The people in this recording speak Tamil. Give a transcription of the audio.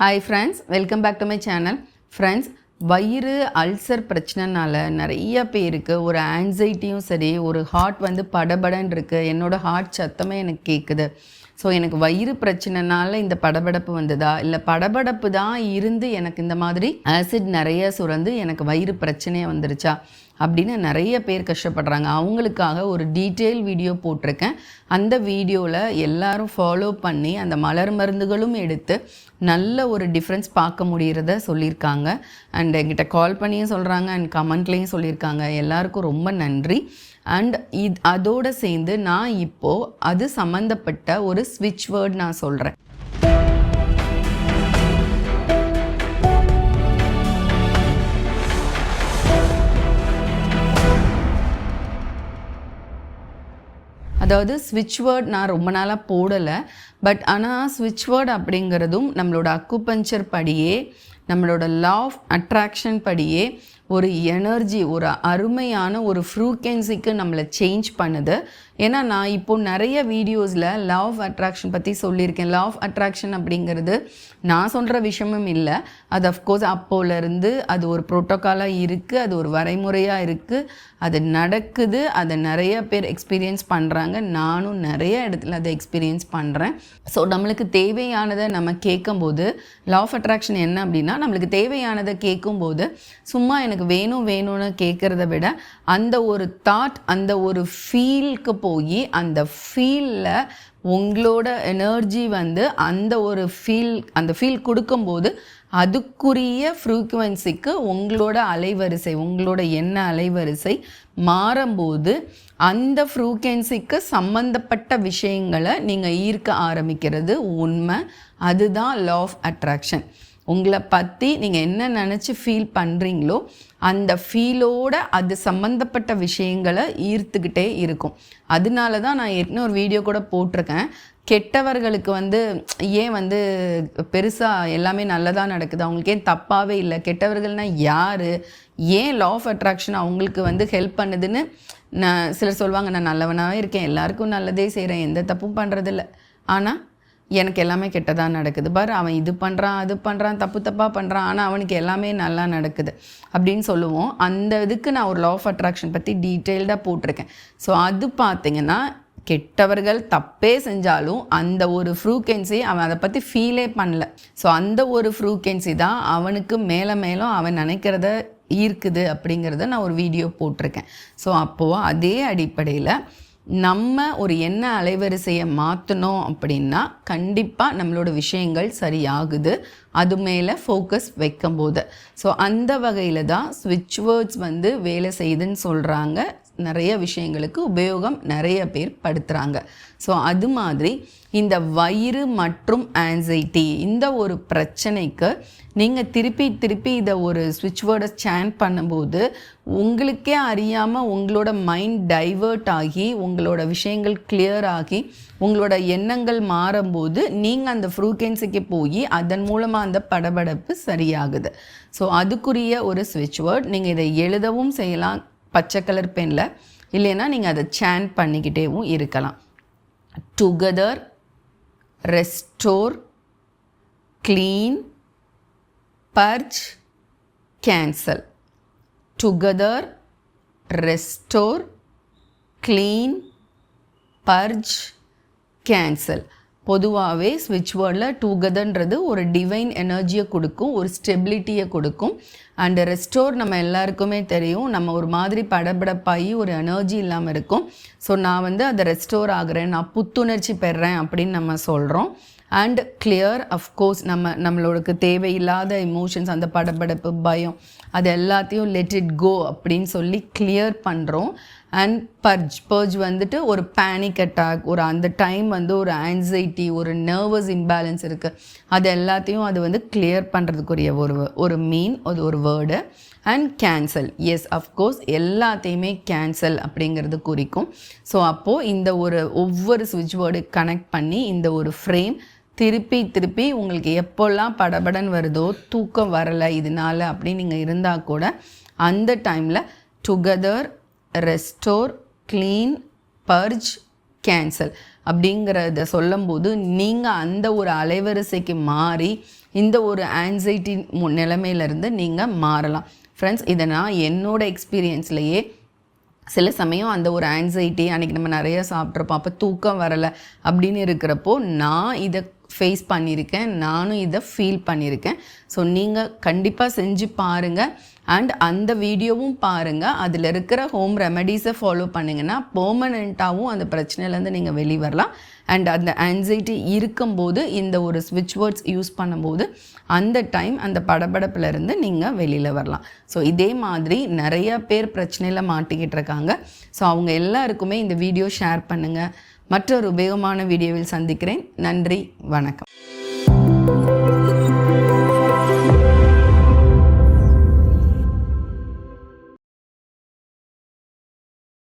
Hi friends welcome back to my channel friends வயிறு அல்சர் பிரச்சனைனால நிறைய பேருக்கு ஒரு ஆன்சைட்டியும் சரி ஒரு ஹார்ட் வந்து படபடன்னு இருக்குது என்னோட ஹார்ட் சத்தமே எனக்கு கேட்குது ஸோ எனக்கு வயிறு பிரச்சனைனால இந்த படபடப்பு வந்ததா? இல்லை படபடப்பு தான் இருந்து எனக்கு இந்த மாதிரி ஆசிட் நிறைய சுரந்து எனக்கு வயிறு பிரச்சனையாக வந்துருச்சா? அப்படின்னு நிறைய பேர் கஷ்டப்படுறாங்க. அவங்களுக்காக ஒரு டீட்டெயில் வீடியோ போட்டிருக்கேன். அந்த வீடியோவில் எல்லாரும் ஃபாலோ பண்ணி அந்த மலர் மருந்துகளும் எடுத்து நல்ல ஒரு டிஃப்ரென்ஸ் பார்க்க முடிகிறத சொல்லியிருக்காங்க. அண்ட் என்கிட்ட கால் பண்ணியும் சொல்கிறாங்க அண்ட் கமெண்ட்லேயும் சொல்லியிருக்காங்க. எல்லாருக்கும் ரொம்ப நன்றி. அண்ட் இது அதோடு சேர்ந்து நான் இப்போது அது சம்மந்தப்பட்ட ஒரு ஸ்விட்ச் வேர்ட் நான் சொல்கிறேன் அதாவது ஸ்விட்ச் வேர்ட் நான் ரொம்ப நாளாக போடலை. பட் ஆனால் ஸ்விட்ச் வேர்ட் அப்படிங்கிறதும் நம்மளோட அக்குபஞ்சர் படியே நம்மளோட லா ஆஃப் அட்ராக்ஷன் படியே ஒரு எனர்ஜி ஒரு அருமையான ஒரு ஃப்ரூக்கென்சிக்கு நம்மளை சேஞ்ச் பண்ணுது. ஏன்னா நான் இப்போ நிறைய வீடியோஸில் லா ஆஃப் அட்ராக்ஷன் பற்றி சொல்லியிருக்கேன். லா ஆஃப் அட்ராக்ஷன் அப்படிங்கிறது நான் சொல்கிற விஷயமும் இல்லை. அது அஃப்கோர்ஸ் அப்போலேருந்து அது ஒரு ப்ரோட்டோக்காலாக இருக்குது அது ஒரு வரைமுறையாக இருக்குது அது நடக்குது அதை நிறைய பேர் எக்ஸ்பீரியன்ஸ் பண்ணுறாங்க நானும் நிறைய இடத்துல அதை எக்ஸ்பீரியன்ஸ் பண்ணுறேன் ஸோ நம்மளுக்கு தேவையானதை நம்ம கேட்கும்போது லா ஆஃப் அட்ராக்ஷன் என்ன அப்படின்னா நம்மளுக்கு தேவையானதை கேட்கும்போது சும்மா எனக்கு வேணும் வேணும்னு கேட்குறத விட அந்த ஒரு தாட் அந்த ஒரு ஃபீலுக்கு போய் அந்த ஃபீலில் உங்களோட எனர்ஜி வந்து அந்த ஒரு ஃபீல் அந்த ஃபீல் கொடுக்கும்போது அதுக்குரிய ஃப்ரீக்குவென்சிக்கு உங்களோட அலைவரிசை உங்களோட எண்ண அலைவரிசை மாறும்போது அந்த ஃப்ரீக்குவென்சிக்கு சம்மந்தப்பட்ட விஷயங்களை நீங்கள் ஈர்க்க ஆரம்பிக்கிறது உண்மை. அதுதான் லா ஆஃப் அட்ராக்ஷன் உங்களை பற்றி நீங்கள் என்ன நினச்சி ஃபீல் பண்ணுறீங்களோ அந்த ஃபீலோட அது சம்மந்தப்பட்ட விஷயங்களை ஈர்த்துக்கிட்டே இருக்கும். அதனால தான் நான் ஏற்கனவே ஒரு வீடியோ கூட போட்டிருக்கேன். கெட்டவர்களுக்கு வந்து ஏன் வந்து பெருசாக எல்லாமே நல்லதாக நடக்குது? அவங்களுக்கு ஏன் தப்பாகவே இல்லை? கெட்டவர்கள்னால் யார்? ஏன் லா ஆஃப் அட்ராக்ஷன் அவங்களுக்கு வந்து ஹெல்ப் பண்ணுதுன்னு நான் சிலர் சொல்லுவாங்க நான் நல்லவனாகவே இருக்கேன். எல்லாருக்கும் நல்லதே செய்கிறேன் எந்த தப்பும் பண்ணுறதில்ல ஆனால் எனக்கு எல்லாமே கெட்டதாக நடக்குது. பாரு அவன் இது பண்ணுறான் அது பண்ணுறான் தப்பு தப்பாக பண்ணுறான் ஆனால் அவனுக்கு எல்லாமே நல்லா நடக்குது அப்படின்னு சொல்லுவோம். அந்த இதுக்கு நான் ஒரு லா ஆஃப் அட்ராக்ஷன் பற்றி டீட்டெயில்டாக போட்டிருக்கேன். ஸோ அது பார்த்தீங்கன்னா கெட்டவர்கள் தப்பே செஞ்சாலும் அந்த ஒரு ஃப்ரூக்கென்சி அவன் அதை பற்றி ஃபீலே பண்ணல. ஸோ அந்த ஒரு ஃப்ரூக்கென்சி தான் அவனுக்கு மேலே மேலும் அவன் நினைக்கிறத ஈர்க்குது அப்படிங்கிறத நான் ஒரு வீடியோ போட்டிருக்கேன். ஸோ அப்போது அதே அடிப்படையில் நம்ம ஒரு என்ன அலைவரிசையை மாற்றினோம் அப்படின்னா கண்டிப்பாக நம்மளோட விஷயங்கள் சரியாகுது. அது மேலே ஃபோக்கஸ் வைக்கும்போது. ஸோ அந்த வகையில் தான் ஸ்விட்ச் வேர்ட்ஸ் வந்து வேலை செய்யுதுன்னு சொல்கிறாங்க நிறைய விஷயங்களுக்கு உபயோகம் நிறைய பேர் படுத்துகிறாங்க ஸோ அது மாதிரி இந்த வயிறு மற்றும் ஆன்சைட்டி இந்த ஒரு பிரச்சனைக்கு நீங்கள் திருப்பி திருப்பி இதை ஒரு ஸ்விட்ச் வேர்டை சேன் பண்ணும்போது உங்களுக்கே அறியாமல் உங்களோட மைண்ட் டைவர்ட் ஆகி உங்களோட விஷயங்கள் கிளியர் ஆகி உங்களோட எண்ணங்கள் மாறும்போது நீங்கள் அந்த ஃப்ரூக்கென்சிக்கு போய் அதன் மூலமாக அந்த படபடப்பு சரியாகுது. ஸோ அதுக்குரிய ஒரு ஸ்விட்ச் வேர்ட் நீங்கள் இதை எழுதவும் செய்யலாம் பச்சை கலர் பெனில் இல்லைன்னா நீங்கள் அதை சேன் பண்ணிக்கிட்டேவும் இருக்கலாம். Together restore clean purge cancel together restore clean purge cancel பொதுவாகவே ஸ்விட்ச் வேர்டில் டூகெதர்ன்றது ஒரு டிவைன் எனர்ஜியை கொடுக்கும் ஒரு ஸ்டெபிலிட்டியை கொடுக்கும். அண்டு ரெஸ்டோர் நம்ம எல்லாருக்குமே தெரியும் நம்ம ஒரு மாதிரி படபடப்பாகி ஒரு எனர்ஜி இல்லாமல் இருக்கும். ஸோ நான் வந்து அதை ரெஸ்டோர் ஆகுறேன் நான் புத்துணர்ச்சி பெறேன் அப்படின்னு நம்ம சொல்கிறோம் அண்ட் கிளியர் அஃப்கோர்ஸ் நம்ம நம்மளோடக்கு தேவையில்லாத இமோஷன்ஸ் அந்த படபடப்பு பயம் அது எல்லாத்தையும் லெட் இட் கோ அப்படின்னு சொல்லி கிளியர் பண்ணுறோம் அண்ட் பர்ஜ் பர்ஜ் வந்துட்டு ஒரு பேனிக் அட்டாக் ஒரு அந்த டைம் வந்து ஒரு ஆன்சைட்டி ஒரு நர்வஸ் இம்பேலன்ஸ் இருக்குது அது எல்லாத்தையும் அது வந்து கிளியர் பண்ணுறதுக்குரிய ஒரு ஒரு மீன் அது ஒரு word and cancel yes of course எல்லாத்தையுமே கேன்சல் அப்படிங்கிறது குறிக்கும். ஸோ அப்போது இந்த ஒரு ஒவ்வொரு ஸ்விட்ச் வேர்டு கனெக்ட் பண்ணி இந்த ஒரு ஃப்ரேம் திருப்பி திருப்பி உங்களுக்கு எப்போல்லாம் படபடன் வருதோ தூக்கம் வரலை இதனால அப்படின்னு நீங்கள் இருந்தால் கூட அந்த டைமில் together restore clean purge cancel அப்படிங்கிறத சொல்லும்போது நீங்கள் அந்த ஒரு அலைவரிசைக்கு மாறி இந்த ஒரு ஆன்சைட்டி நிலைமையிலேருந்து நீங்கள் மாறலாம். ஃப்ரெண்ட்ஸ் இதை நான் என்னோட எக்ஸ்பீரியன்ஸ்லேயே சில சமயம் அந்த ஒரு ஆன்சைட்டி அன்றைக்கி நம்ம நிறைய சாப்பிட்ருப்போம் அப்போ தூக்கம் வரலை அப்படின்னு இருக்கிறப்போ நான் இதை ஃபேஸ் பண்ணியிருக்கேன் நானும் இதை ஃபீல் பண்ணியிருக்கேன். ஸோ நீங்கள் கண்டிப்பாக செஞ்சு பாருங்கள் அண்ட் அந்த வீடியோவும் பாருங்கள் அதில் இருக்கிற ஹோம் ரெமடிஸை ஃபாலோ பண்ணிங்கன்னா பெர்மனெண்ட்டாகவும் அந்த பிரச்சனையிலேருந்து நீங்கள் வெளியே வரலாம் அண்ட் அந்த ஆன்சைட்டி இருக்கும்போது இந்த ஒரு ஸ்விட்ச் வேர்ட்ஸ் யூஸ் பண்ணும்போது அந்த டைம் அந்த படபடப்புலேருந்து நீங்கள் வெளியில் வரலாம். ஸோ இதே மாதிரி நிறைய பேர் பிரச்சனையில் மாட்டிக்கிட்டு இருக்காங்க. ஸோ அவங்க எல்லாருக்குமே இந்த வீடியோ ஷேர் பண்ணுங்கள் மற்றொரு உபயோகமான வீடியோவில் சந்திக்கிறேன். நன்றி. வணக்கம்.